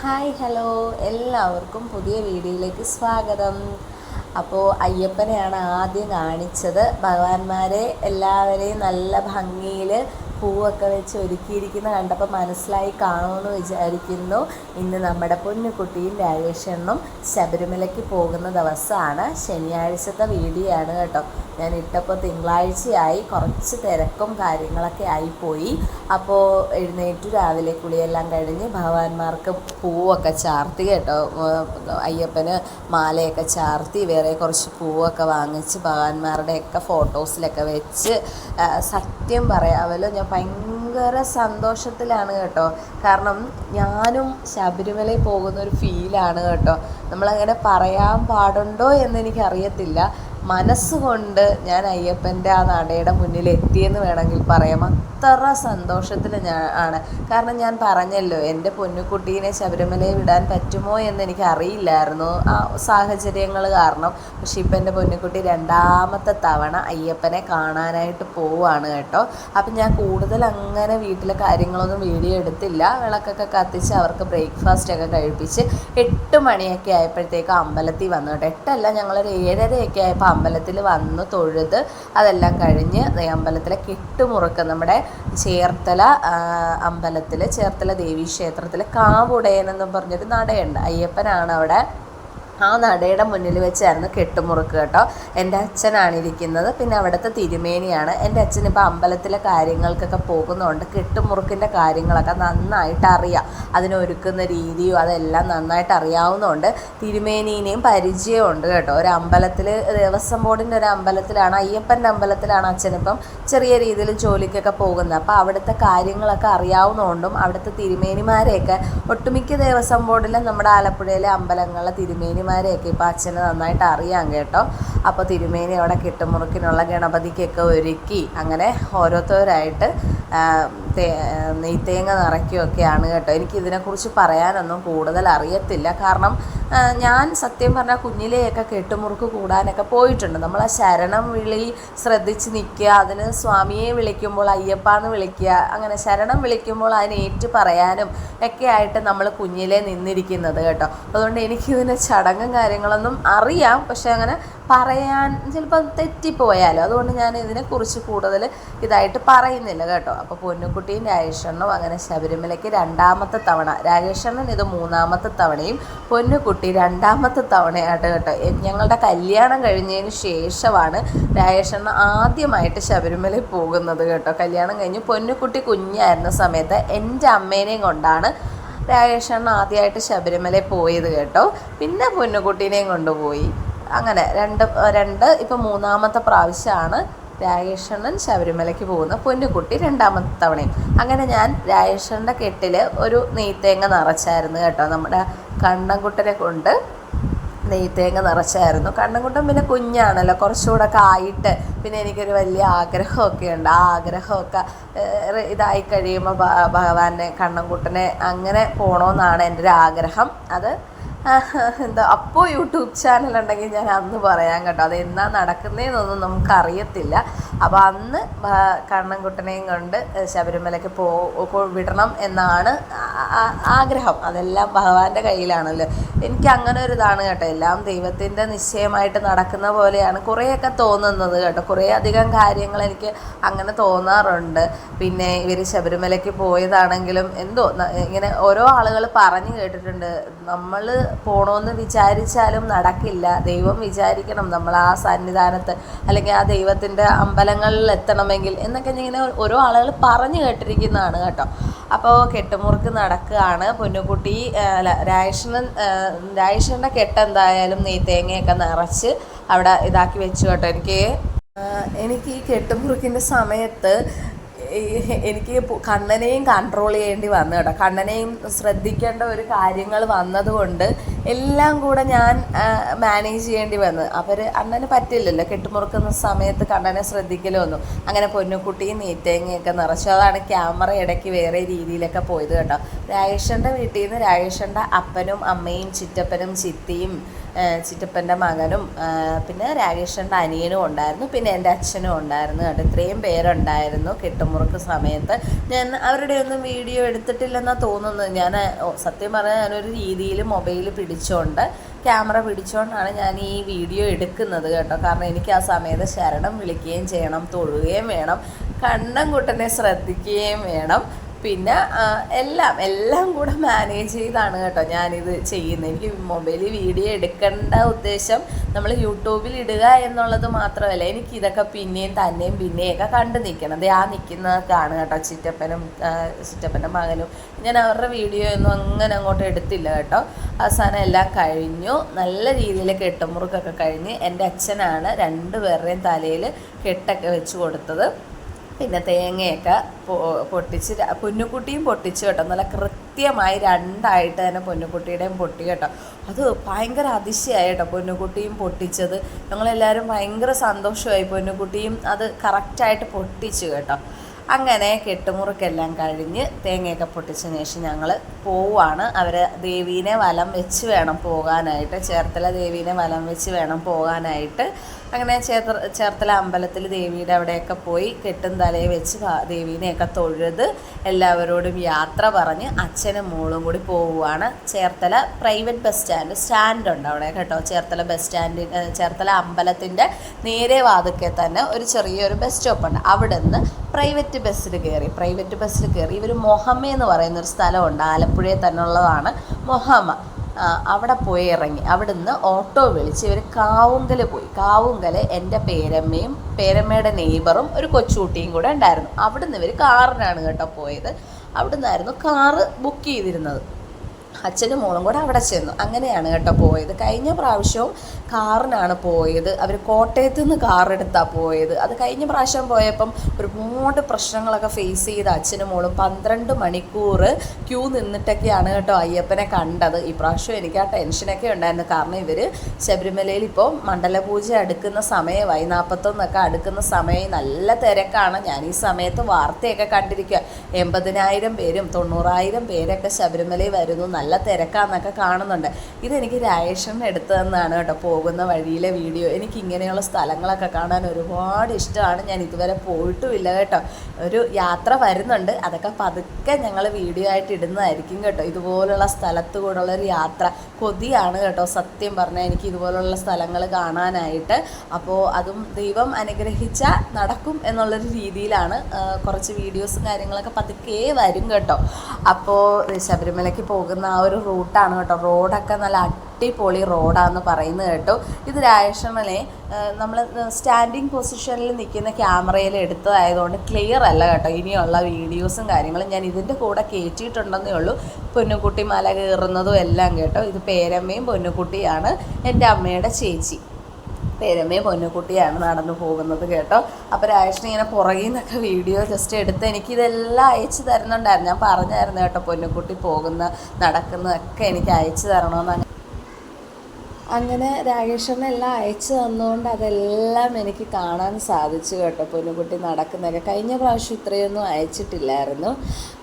Hi hello. എല്ലാവർക്കും പുതിയ വീഡിയോയിലേക്ക് സ്വാഗതം. അപ്പോൾ അയ്യപ്പനെയാണ് ആദ്യം കാണിച്ചത്. ഭഗവാന്മാരെ എല്ലാവരെയും നല്ല ഭംഗിയിൽ പൂവൊക്കെ വെച്ച് ഒരുക്കിയിരിക്കുന്ന കണ്ടപ്പോൾ മനസ്സിലായി കാണുമെന്ന് വിചാരിക്കുന്നു. ഇന്ന് നമ്മുടെ പൊന്നുകുട്ടിയും രാജേഷണ്ണും ശബരിമലയ്ക്ക് പോകുന്ന ദിവസമാണ്. ശനിയാഴ്ചത്തെ വീഡിയോ ആണ് കേട്ടോ. ഞാൻ ഇട്ടപ്പോൾ തിങ്കളാഴ്ചയായി കുറച്ച് തിരക്കും കാര്യങ്ങളൊക്കെ ആയിപ്പോയി. അപ്പോൾ എഴുന്നേറ്റു രാവിലെ കുളിയെല്ലാം കഴിഞ്ഞ് ഭഗവാന്മാർക്ക് പൂവൊക്കെ ചാർത്തി കേട്ടോ. അയ്യപ്പന് മാലയൊക്കെ ചാർത്തി വേറെ കുറച്ച് പൂവൊക്കെ വാങ്ങിച്ച് ഭഗവാന്മാരുടെയൊക്കെ ഫോട്ടോസിലൊക്കെ വെച്ച് സത്യം പറയാമല്ലോ ഞാൻ ഭയങ്കര സന്തോഷത്തിലാണ് കേട്ടോ. കാരണം ഞാനും ശബരിമലയിൽ പോകുന്ന ഒരു ഫീലാണ് കേട്ടോ. നമ്മളങ്ങനെ പറയാൻ പാടുണ്ടോ എന്ന് എനിക്കറിയത്തില്ല. മനസ്സുകൊണ്ട് ഞാൻ അയ്യപ്പന്റെ ആ നടയുടെ മുന്നിൽ എത്തിയെന്ന് വേണമെങ്കിൽ പറയാം. അത്ര സന്തോഷത്തിൽ ഞാൻ ആണ്. കാരണം ഞാൻ പറഞ്ഞല്ലോ എന്റെ പൊന്നുകുട്ടീനെ ശബരിമലയിൽ വിടാൻ പറ്റുമോ എന്ന് എനിക്ക് അറിയില്ലായിരുന്നു ആ സാഹചര്യങ്ങൾ കാരണം. പക്ഷേ ഇപ്പം എന്റെ പൊന്നുകുട്ടി രണ്ടാമത്തെ തവണ അയ്യപ്പനെ കാണാനായിട്ട് പോവുകയാണ് കേട്ടോ. അപ്പം ഞാൻ കൂടുതൽ അങ്ങനെ വീട്ടിലെ കാര്യങ്ങളൊന്നും വീഡിയോ എടുത്തില്ല. വിളക്കൊക്കെ കത്തിച്ച് അവർക്ക് ബ്രേക്ക്ഫാസ്റ്റ് ഒക്കെ കഴിപ്പിച്ച് എട്ട് മണിയൊക്കെ ആയപ്പോഴത്തേക്ക് അമ്പലത്തിൽ വന്നു കേട്ടോ. എട്ടല്ല ഞങ്ങളൊരു ഏഴരയൊക്കെ ആയപ്പോൾ അമ്പലത്തിൽ വന്ന് തൊഴുത് അതെല്ലാം കഴിഞ്ഞ് അമ്പലത്തിലെ കെട്ടുമുറുക്ക് നമ്മുടെ ചേർത്തല അമ്പലത്തിൽ ചേർത്തല ദേവീ ക്ഷേത്രത്തിൽ കാവുടയൻ എന്ന് പറഞ്ഞൊരു നടയുണ്ട്. അയ്യപ്പനാണ് അവിടെ ആ നടയുടെ മുന്നിൽ വെച്ചായിരുന്നു കെട്ടുമുറുക്ക് കേട്ടോ. എന്റെ അച്ഛനാണ് ഇരിക്കുന്നത് പിന്നെ അവിടുത്തെ തിരുമേനിയാണ്. എന്റെ അച്ഛൻ ഇപ്പോൾ അമ്പലത്തിലെ കാര്യങ്ങൾക്കൊക്കെ പോകുന്നതുകൊണ്ട് കെട്ടുമുറുക്കിന്റെ കാര്യങ്ങളൊക്കെ നന്നായിട്ട് അറിയാം. അതിനൊരുക്കുന്ന രീതിയും അതെല്ലാം നന്നായിട്ട് അറിയാവുന്നതുകൊണ്ട് തിരുമേനീനെയും പരിചയമുണ്ട് കേട്ടോ. ഒരു അമ്പലത്തിൽ ദേവസ്വം ബോർഡിന്റെ ഒരു അമ്പലത്തിലാണ് അയ്യപ്പന്റെ അമ്പലത്തിലാണ് അച്ഛനിപ്പം ചെറിയ രീതിയിൽ ജോലിക്കൊക്കെ പോകുന്നത്. അപ്പോൾ അവിടുത്തെ കാര്യങ്ങളൊക്കെ അറിയാവുന്നതുകൊണ്ടും അവിടുത്തെ തിരുമേനിമാരെയൊക്കെ ഒട്ടുമിക്ക ദേവസ്വം ബോർഡിലെ നമ്മുടെ ആലപ്പുഴയിലെ അമ്പലങ്ങളിലെ തിരുമേനി തിരുമേനിമാരെയൊക്കെ ഇപ്പോൾ അച്ഛന് നന്നായിട്ട് അറിയാം കേട്ടോ. അപ്പോൾ തിരുമേനി അവിടെ കെട്ടുമുറുക്കിനുള്ള ഗണപതിക്കൊക്കെ ഒരുക്കി അങ്ങനെ ഓരോരുത്തരായിട്ട് നെയ്ത്തേങ്ങ നിറയ്ക്കുകയൊക്കെയാണ് കേട്ടോ. എനിക്ക് ഇതിനെക്കുറിച്ച് പറയാനൊന്നും കൂടുതൽ അറിയത്തില്ല. കാരണം ഞാൻ സത്യം പറഞ്ഞാൽ കുഞ്ഞിലെയൊക്കെ കെട്ടുമുറുക്ക് കൂടാനൊക്കെ പോയിട്ടുണ്ട്. നമ്മൾ ആ ശരണം വിളി ശ്രദ്ധിച്ച് നിൽക്കുക അതിന് സ്വാമിയെ വിളിക്കുമ്പോൾ അയ്യപ്പാന്ന് വിളിക്കുക അങ്ങനെ ശരണം വിളിക്കുമ്പോൾ അതിന് ഏറ്റു പറയാനും ഒക്കെ ആയിട്ട് നമ്മൾ കുഞ്ഞിലെ നിന്നിരിക്കുന്നത് കേട്ടോ. അതുകൊണ്ട് എനിക്കിതിന്റെ ചടങ്ങും കാര്യങ്ങളൊന്നും അറിയാം. പക്ഷേ അങ്ങനെ പറയാൻ ചിലപ്പോൾ തെറ്റിപ്പോയാലോ? അതുകൊണ്ട് ഞാൻ ഇതിനെക്കുറിച്ച് കൂടുതൽ ഇതായിട്ട് പറയുന്നില്ല കേട്ടോ. അപ്പോൾ പൊന്നുകുട്ടിയും രാജേഷണ്ണും അങ്ങനെ ശബരിമലയ്ക്ക് രണ്ടാമത്തെ തവണ രാജേഷണ്ണൻ ഇത് മൂന്നാമത്തെ തവണയും പൊന്നുകുട്ടി രണ്ടാമത്തെ തവണയായിട്ട് കേട്ടോ. ഞങ്ങളുടെ കല്യാണം കഴിഞ്ഞതിന് ശേഷമാണ് രാജേഷണ്ണ ആദ്യമായിട്ട് ശബരിമലയിൽ പോകുന്നത് കേട്ടോ. കല്യാണം കഴിഞ്ഞ് പൊന്നുകുട്ടി കുഞ്ഞായിരുന്ന സമയത്ത് എന്റെ അമ്മേനെയും കൊണ്ടാണ് രാജേഷണ്ണ ആദ്യമായിട്ട് ശബരിമലയിൽ പോയത് കേട്ടോ. പിന്നെ പൊന്നുകുട്ടീനെയും കൊണ്ടുപോയി. അങ്ങനെ രണ്ട് രണ്ട് ഇപ്പം മൂന്നാമത്തെ പ്രാവശ്യമാണ് രാജേഷണ്ണൻ ശബരിമലയ്ക്ക് പോകുന്ന പൊന്നുകുട്ടി രണ്ടാമത്തെ തവണയും. അങ്ങനെ ഞാൻ രാജേഷന്റെ കെട്ടിൽ ഒരു നെയ്ത്തേങ്ങ നിറച്ചായിരുന്നു കേട്ടോ നമ്മുടെ കണ്ണൻകുട്ടനെ കൊണ്ട്. നെയ്ത്തേങ്ങ നിറച്ചായിരുന്നു. കണ്ണൻകുട്ടൻ പിന്നെ കുഞ്ഞാണല്ലോ. കുറച്ചുകൂടെ ഒക്കെ ആയിട്ട് പിന്നെ എനിക്കൊരു വലിയ ആഗ്രഹമൊക്കെ ഉണ്ട്. ആ ആഗ്രഹമൊക്കെ ഇതായി കഴിയുമ്പോൾ ഭഗവാനെ കണ്ണൻകുട്ടനെ അങ്ങനെ പോകണമെന്നാണ് എന്റെ ഒരു ആഗ്രഹം. അത് എന്താ അപ്പോൾ യൂട്യൂബ് ചാനൽ ഉണ്ടെങ്കിൽ ഞാൻ അന്ന് പറയാം കേട്ടോ. അത് എന്നാ നടക്കുന്നതെന്നൊന്നും നമുക്കറിയത്തില്ല. അപ്പോൾ അന്ന് കണ്ണൻകുട്ടനെയും കൊണ്ട് ശബരിമലയ്ക്ക് പോ വിടണം എന്നാണ് ആഗ്രഹം. അതെല്ലാം ഭഗവാന്റെ കയ്യിലാണല്ലോ. എനിക്ക് അങ്ങനെ ഒരു ഇതാണ് കേട്ടോ. എല്ലാം ദൈവത്തിന്റെ നിശ്ചയമായിട്ട് നടക്കുന്ന പോലെയാണ് കുറേയൊക്കെ തോന്നുന്നത് കേട്ടോ. കുറേ അധികം കാര്യങ്ങൾ എനിക്ക് അങ്ങനെ തോന്നാറുണ്ട്. പിന്നെ ഇവർ ശബരിമലയ്ക്ക് പോയതാണെങ്കിലും എന്തോ ഇങ്ങനെ ഓരോ ആളുകൾ പറഞ്ഞു കേട്ടിട്ടുണ്ട്. നമ്മൾ പോകണമെന്ന് വിചാരിച്ചാലും നടക്കില്ല. ദൈവം വിചാരിക്കണം നമ്മൾ ആ സന്നിധാനത്ത് അല്ലെങ്കിൽ ആ ദൈവത്തിന്റെ അമ്പലങ്ങളിൽ എത്തണമെങ്കിൽ എന്നൊക്കെ ഇങ്ങനെ ഓരോ ആളുകൾ പറഞ്ഞു കേട്ടിരിക്കുന്നതാണ് കേട്ടോ. അപ്പോൾ കെട്ടുമുറുക്ക് നടക്കുകയാണ്. പൊന്നുകുട്ടി കെട്ട് എന്തായാലും നെയ്ത്തേങ്ങയൊക്കെ നിറച്ച് അവിടെ ഇതാക്കി വെച്ചു കേട്ടോ. എനിക്ക് എനിക്ക് ഈ കെട്ടുമുറുക്കിന്റെ സമയത്ത് എനിക്ക് കണ്ണനെയും കൺട്രോൾ ചെയ്യേണ്ടി വന്നു കേട്ടോ. കണ്ണനെയും ശ്രദ്ധിക്കേണ്ട ഒരു കാര്യങ്ങൾ വന്നതുകൊണ്ട് എല്ലാം കൂടെ ഞാൻ മാനേജ് ചെയ്യേണ്ടി വന്നു. അവർ അണ്ണന് പറ്റില്ലല്ലോ. കെട്ടുമുറുക്കുന്ന സമയത്ത് കണ്ണനെ ശ്രദ്ധിക്കലോ ഒന്നും. അങ്ങനെ പൊന്നുകുട്ടിയും നീറ്റേങ്ങയൊക്കെ നിറച്ചു. അതാണ് ക്യാമറ ഇടയ്ക്ക് വേറെ രീതിയിലൊക്കെ പോയത് കേട്ടോ രാജേഷന്റെ വീട്ടിൽ നിന്ന് രാജേഷന്റെ അപ്പനും അമ്മയും ചിറ്റപ്പനും ചിത്തിയും ചിറ്റപ്പന്റെ മകനും പിന്നെ രാകേഷന്റെ അനിയനും ഉണ്ടായിരുന്നു. പിന്നെ എന്റെ അച്ഛനും ഉണ്ടായിരുന്നു കേട്ടോ ഇത്രയും പേരുണ്ടായിരുന്നു കെട്ടുമുറുക്ക് സമയത്ത്. ഞാൻ അവരുടെ ഒന്നും വീഡിയോ എടുത്തിട്ടില്ലെന്നാണ് തോന്നുന്നത്. ഞാൻ സത്യം പറഞ്ഞാൽ ഞാനൊരു രീതിയിൽ മൊബൈൽ പിടിച്ചോണ്ട് ക്യാമറ പിടിച്ചുകൊണ്ടാണ് ഞാൻ ഈ വീഡിയോ എടുക്കുന്നത് കേട്ടോ. കാരണം എനിക്ക് ആ സമയത്ത് ശരണം വിളിക്കുകയും ചെയ്യണം തൊഴുകയും വേണം കണ്ണൻകുട്ടനെ ശ്രദ്ധിക്കുകയും വേണം. പിന്നെ എല്ലാം എല്ലാം കൂടെ മാനേജ് ചെയ്താണ് കേട്ടോ ഞാനിത് ചെയ്യുന്നത്. എനിക്ക് മൊബൈലിൽ വീഡിയോ എടുക്കേണ്ട ഉദ്ദേശം നമ്മൾ യൂട്യൂബിൽ ഇടുക എന്നുള്ളത് മാത്രമല്ല എനിക്ക് ഇതൊക്കെ പിന്നെയും തന്നെയും പിന്നെയൊക്കെ കണ്ടു നിൽക്കണം. ആ നിൽക്കുന്നതൊക്കെയാണ് കേട്ടോ ചിറ്റപ്പനും ചിറ്റപ്പന്റെ മകനും. ഞാൻ അവരുടെ വീഡിയോ ഒന്നും അങ്ങനെ അങ്ങോട്ട് എടുത്തില്ല കേട്ടോ. അവസാനം എല്ലാം കഴിഞ്ഞു. നല്ല രീതിയിൽ കെട്ടുമുറുക്കൊക്കെ കഴിഞ്ഞ് എന്റെ അച്ഛനാണ് രണ്ട് രണ്ടുപേരുടെയും തലയിൽ കെട്ടൊക്കെ വെച്ച് കൊടുത്തത്. പിന്നെ തേങ്ങയൊക്കെ പൊട്ടിച്ച് പൊന്നുക്കുട്ടിയും പൊട്ടിച്ചു കേട്ടോ. നല്ല കൃത്യമായി രണ്ടായിട്ട് തന്നെ പൊന്നുകുട്ടിയുടെയും പൊട്ടി കേട്ടോ. അത് ഭയങ്കര അതിശയമായി കേട്ടോ പൊന്നുകുട്ടിയും പൊട്ടിച്ചത്. ഞങ്ങളെല്ലാവരും ഭയങ്കര സന്തോഷമായി പൊന്നുകുട്ടിയും അത് കറക്റ്റായിട്ട് പൊട്ടിച്ചു കേട്ടോ. അങ്ങനെ കെട്ടുമുറുക്കെല്ലാം കഴിഞ്ഞ് തേങ്ങയൊക്കെ പൊട്ടിച്ചതിന് ശേഷം ഞങ്ങൾ പോവാണ്. അവർ ദേവീനെ വലം വെച്ച് വേണം പോകാനായിട്ട്. ചേർത്തല ദേവീനെ വലം വെച്ച് വേണം പോകാനായിട്ട്. അങ്ങനെ ചേർത്ത ചേർത്തല അമ്പലത്തിൽ ദേവിയുടെ അവിടെയൊക്കെ പോയി കെട്ടും തലയെ വെച്ച് ദേവീനെയൊക്കെ തൊഴുത് എല്ലാവരോടും യാത്ര പറഞ്ഞ് അച്ഛനും മോളും കൂടി പോവുകയാണ് Cherthala private bus stand stand ഉണ്ട് അവിടെ കേട്ടോ. ചേർത്തല ബസ് സ്റ്റാൻഡിൽ ചേർത്തല അമ്പലത്തിന്റെ നേരെ വാതുക്കെ തന്നെ ഒരു ചെറിയൊരു ബസ് സ്റ്റോപ്പ് ഉണ്ട് അവിടെ നിന്ന് പ്രൈവറ്റ് ബസ്സിൽ കയറി പ്രൈവറ്റ് ബസ്സിൽ കയറി. ഇവർ മൊഹമ്മ എന്ന് പറയുന്നൊരു സ്ഥലമുണ്ട്. ആലപ്പുഴയിൽ തന്നെ ഉള്ളതാണ് മൊഹമ്മ. അവിടെ പോയി ഇറങ്ങി. അവിടുന്ന് ഓട്ടോ വിളിച്ച് ഇവർ കാവുങ്കൽ പോയി. കാവുങ്കൽ എന്റെ പേരമ്മയും പേരമ്മയുടെ നെയ്ബറും ഒരു കൊച്ചുകുട്ടിയും കൂടെ ഉണ്ടായിരുന്നു. അവിടുന്ന് ഇവർ കാറിനാണ് കേട്ടോ പോയത്. അവിടുന്നായിരുന്നു കാറ് ബുക്ക് ചെയ്തിരുന്നത്. അച്ഛനും മോളും കൂടെ അവിടെ ചെന്നു. അങ്ങനെയാണ് കേട്ടോ പോയത്. കഴിഞ്ഞ പ്രാവശ്യവും കാറിനാണ് പോയത്. അവർ കോട്ടയത്ത് നിന്ന് കാറെടുത്താണ് പോയത്. അത് കഴിഞ്ഞ പ്രാവശ്യം പോയപ്പം ഒരുപാട് പ്രശ്നങ്ങളൊക്കെ ഫേസ് ചെയ്ത് അച്ഛനും മോളും പന്ത്രണ്ട് മണിക്കൂർ ക്യൂ നിന്നിട്ടൊക്കെയാണ് കേട്ടോ അയ്യപ്പനെ കണ്ടത്. ഈ പ്രാവശ്യം എനിക്ക് ആ ടെൻഷനൊക്കെ ഉണ്ടായിരുന്നു. കാരണം ഇവർ ശബരിമലയിൽ ഇപ്പോൾ മണ്ഡലപൂജ അടുക്കുന്ന സമയമായി നാൽപ്പത്തൊന്നൊക്കെ അടുക്കുന്ന സമയം നല്ല തിരക്കാണ്. ഞാൻ ഈ സമയത്ത് വാർത്തയൊക്കെ കണ്ടിരിക്കുക എൺപതിനായിരം പേരും തൊണ്ണൂറായിരം പേരൊക്കെ ശബരിമലയിൽ വരുന്നു. നല്ല തിരക്കാന്നൊക്കെ കാണുന്നുണ്ട്. ഇതെനിക്ക് രാജേഷൻ എടുത്തു തന്നാണ് കേട്ടോ പോകുന്ന വഴിയിലെ വീഡിയോ. എനിക്ക് ഇങ്ങനെയുള്ള സ്ഥലങ്ങളൊക്കെ കാണാൻ ഒരുപാട് ഇഷ്ടമാണ്. ഞാൻ ഇതുവരെ പോയിട്ടുമില്ല കേട്ടോ. ഒരു യാത്ര വരുന്നുണ്ട്. അതൊക്കെ പതുക്കെ ഞങ്ങൾ വീഡിയോ ആയിട്ട് ഇടുന്നതായിരിക്കും കേട്ടോ. ഇതുപോലുള്ള സ്ഥലത്ത് കൂടെയുള്ള ഒരു യാത്ര കൊതിയാണ് കേട്ടോ. സത്യം പറഞ്ഞാൽ എനിക്ക് ഇതുപോലുള്ള സ്ഥലങ്ങൾ കാണാനായിട്ട്. അപ്പോൾ അതും ദൈവം അനുഗ്രഹിച്ച നടക്കും എന്നുള്ളൊരു രീതിയിലാണ് കുറച്ച് വീഡിയോസും കാര്യങ്ങളൊക്കെ പതുക്കെ വരും കേട്ടോ. അപ്പോൾ ശബരിമലയ്ക്ക് പോകുന്ന ആ ഒരു റൂട്ടാണ് കേട്ടോ. റോഡൊക്കെ നല്ല അടിപൊളി റോഡാന്ന് പറയുന്നത് കേട്ടോ. ഇത് രാഷണലെ നമ്മൾ സ്റ്റാൻഡിങ് പൊസിഷനിൽ നിൽക്കുന്ന ക്യാമറയിൽ എടുത്തതായതുകൊണ്ട് ക്ലിയർ അല്ല കേട്ടോ. ഇനിയുള്ള വീഡിയോസും കാര്യങ്ങളും ഞാൻ ഇതിന്റെ കൂടെ കയറ്റിയിട്ടുണ്ടെന്നേ ഉള്ളൂ. പൊന്നുകുട്ടി മല കയറുന്നതും എല്ലാം കേട്ടോ. ഇത് പേരമ്മയും പൊന്നുകുട്ടിയാണ്. എന്റെ അമ്മയുടെ ചേച്ചി. പേരമ്മയും പൊന്നുകുട്ടിയാണ് നടന്നു പോകുന്നത് കേട്ടോ. അപ്പോൾ രാജേഷിന് ഇങ്ങനെ പുറകിൽ നിന്നൊക്കെ വീഡിയോ ജസ്റ്റ് എടുത്ത് എനിക്ക് ഇതെല്ലാം അയച്ചു തരുന്നുണ്ടായിരുന്നു. ഞാൻ പറഞ്ഞായിരുന്നു കേട്ടോ പൊന്നുകുട്ടി പോകുന്ന നടക്കുന്നതൊക്കെ എനിക്ക് അയച്ചു തരണമെന്ന്. അങ്ങനെ രാകേഷനെ എല്ലാം അയച്ചു തന്നുകൊണ്ട് അതെല്ലാം എനിക്ക് കാണാൻ സാധിച്ചു കേട്ടോ. പൊന്നുകുട്ടി നടക്കുന്നതൊക്കെ കഴിഞ്ഞ പ്രാവശ്യം ഇത്രയൊന്നും അയച്ചിട്ടില്ലായിരുന്നു.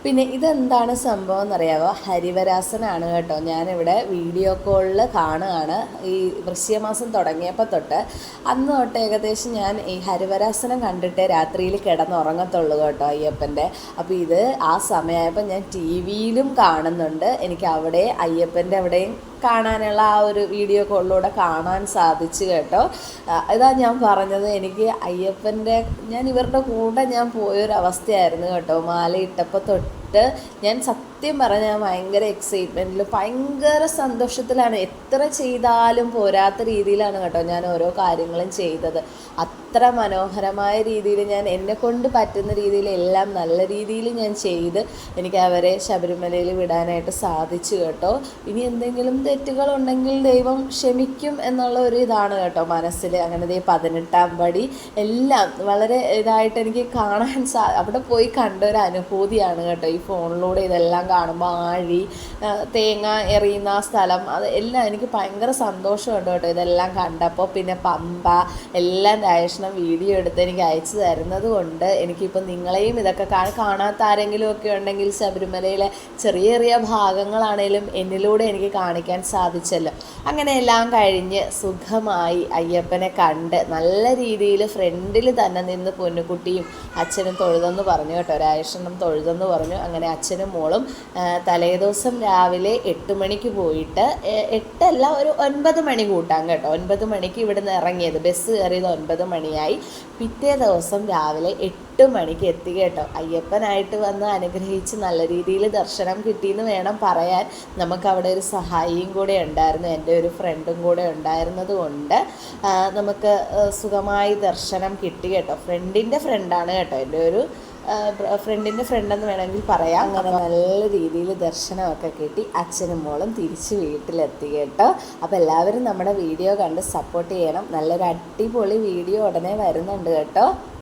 പിന്നെ ഇതെന്താണ് സംഭവം എന്നറിയാമോ ഹരിവരാസനാണ് കേട്ടോ. ഞാനിവിടെ വീഡിയോ കോളിൽ കാണുകയാണ്. ഈ വൃശ്യമാസം തുടങ്ങിയപ്പോൾ തൊട്ട് അന്ന് തൊട്ട് ഏകദേശം ഞാൻ ഈ ഹരിവരാസനം കണ്ടിട്ടേ രാത്രിയിൽ കിടന്നുറങ്ങത്തുള്ളൂ കേട്ടോ അയ്യപ്പന്റെ അപ്പോൾ ഇത് ആ സമയമായപ്പോൾ ഞാൻ ടി വിയിലും കാണുന്നുണ്ട്. എനിക്ക് അവിടെ അയ്യപ്പന്റെ അവിടെയും കാണാനുള്ള ആ ഒരു വീഡിയോ കോളിലൂടെ കാണാൻ സാധിച്ചു കേട്ടോ. ഇതാ ഞാൻ പറഞ്ഞത് എനിക്ക് അയ്യപ്പന്റെ ഞാൻ ഇവരുടെ കൂടെ ഞാൻ പോയൊരവസ്ഥയായിരുന്നു കേട്ടോ. മാല ഇട്ടപ്പോൾ തൊട്ട് ഞാൻ സത്യം പറഞ്ഞാൽ ഭയങ്കര എക്സൈറ്റ്മെന്റിൽ ഭയങ്കര സന്തോഷത്തിലാണ്. എത്ര ചെയ്താലും പോരാത്ത രീതിയിലാണ് കേട്ടോ ഞാൻ ഓരോ കാര്യങ്ങളും ചെയ്തത്. അത്ര മനോഹരമായ രീതിയിൽ ഞാൻ എന്നെ കൊണ്ട് പറ്റുന്ന രീതിയിൽ എല്ലാം നല്ല രീതിയിൽ ഞാൻ ചെയ്ത് എനിക്ക് അവരെ ശബരിമലയിൽ വിടാനായിട്ട് സാധിച്ചു കേട്ടോ. ഇനി എന്തെങ്കിലും തെറ്റുകളുണ്ടെങ്കിൽ ദൈവം ക്ഷമിക്കും എന്നുള്ള ഒരു ഇതാണ് കേട്ടോ മനസ്സിൽ അങ്ങനെ ദേ പതിനെട്ടാം പടി എല്ലാം വളരെ ഇതായിട്ട് എനിക്ക് കാണാൻ സാ അവിടെ പോയി കണ്ട ഒരു അനുഭൂതിയാണ് കേട്ടോ ഈ ഫോണിലൂടെ ഇതെല്ലാം കാണുമ്പോൾ ആഴി തേങ്ങ എറിയുന്ന ആ സ്ഥലം അത് എല്ലാം എനിക്ക് ഭയങ്കര സന്തോഷമുണ്ട് കേട്ടോ ഇതെല്ലാം കണ്ടപ്പോൾ പിന്നെ പമ്പ എല്ലാം രാജേഷണം വീഡിയോ എടുത്ത് എനിക്ക് അയച്ചു തരുന്നത് കൊണ്ട് എനിക്കിപ്പോൾ നിങ്ങളെയും ഇതൊക്കെ കാണാത്ത ആരെങ്കിലും ഒക്കെ ഉണ്ടെങ്കിൽ ശബരിമലയിലെ ചെറിയ ചെറിയ ഭാഗങ്ങളാണേലും എന്നിലൂടെ എനിക്ക് കാണിക്കാൻ സാധിച്ചല്ലോ. അങ്ങനെ എല്ലാം കഴിഞ്ഞ് സുഖമായി അയ്യപ്പനെ കണ്ട് നല്ല രീതിയിൽ ഫ്രണ്ടിൽ തന്നെ നിന്ന് പൊന്നുകുട്ടിയും അച്ഛനും തൊഴുതെന്ന് പറഞ്ഞു കേട്ടോ. രാജേഷനും തൊഴുതെന്ന് പറഞ്ഞു. അങ്ങനെ അച്ഛനും മോളും തലേദിവസം രാവിലെ എട്ട് മണിക്ക് പോയിട്ട് എട്ടല്ല ഒരു ഒൻപത് മണി കൂട്ടാം കേട്ടോ. ഒൻപത് മണിക്ക് ഇവിടുന്ന് ഇറങ്ങിയത്. ബസ് കയറിയത് ഒൻപത് മണിയായി. പിറ്റേ ദിവസം രാവിലെ എട്ട് മണിക്ക് എത്തി കേട്ടോ. അയ്യപ്പനായിട്ട് വന്ന് അനുഗ്രഹിച്ച് നല്ല രീതിയിൽ ദർശനം കിട്ടിയെന്ന് വേണം പറയാൻ. നമുക്ക് അവിടെ ഒരു സഹായിയും കൂടെ ഉണ്ടായിരുന്നു. എന്റെ ഒരു ഫ്രണ്ടും കൂടെ ഉണ്ടായിരുന്നത് കൊണ്ട് നമുക്ക് സുഖമായി ദർശനം കിട്ടി കേട്ടോ. ഫ്രണ്ടിന്റെ ഫ്രണ്ടാണ് കേട്ടോ. എന്റെ ഒരു ഫ്രണ്ടിന്റെ ഫ്രണ്ടെന്ന് വേണമെങ്കിൽ പറയാം. അങ്ങനെ നല്ല രീതിയിൽ ദർശനമൊക്കെ കിട്ടി. അച്ഛനും മോളും തിരിച്ച് വീട്ടിലെത്തി കേട്ടോ. അപ്പോൾ എല്ലാവരും നമ്മുടെ വീഡിയോ കണ്ട് സപ്പോർട്ട് ചെയ്യണം. നല്ലൊരു അടിപൊളി വീഡിയോ ഉടനെ വരുന്നുണ്ട് കേട്ടോ.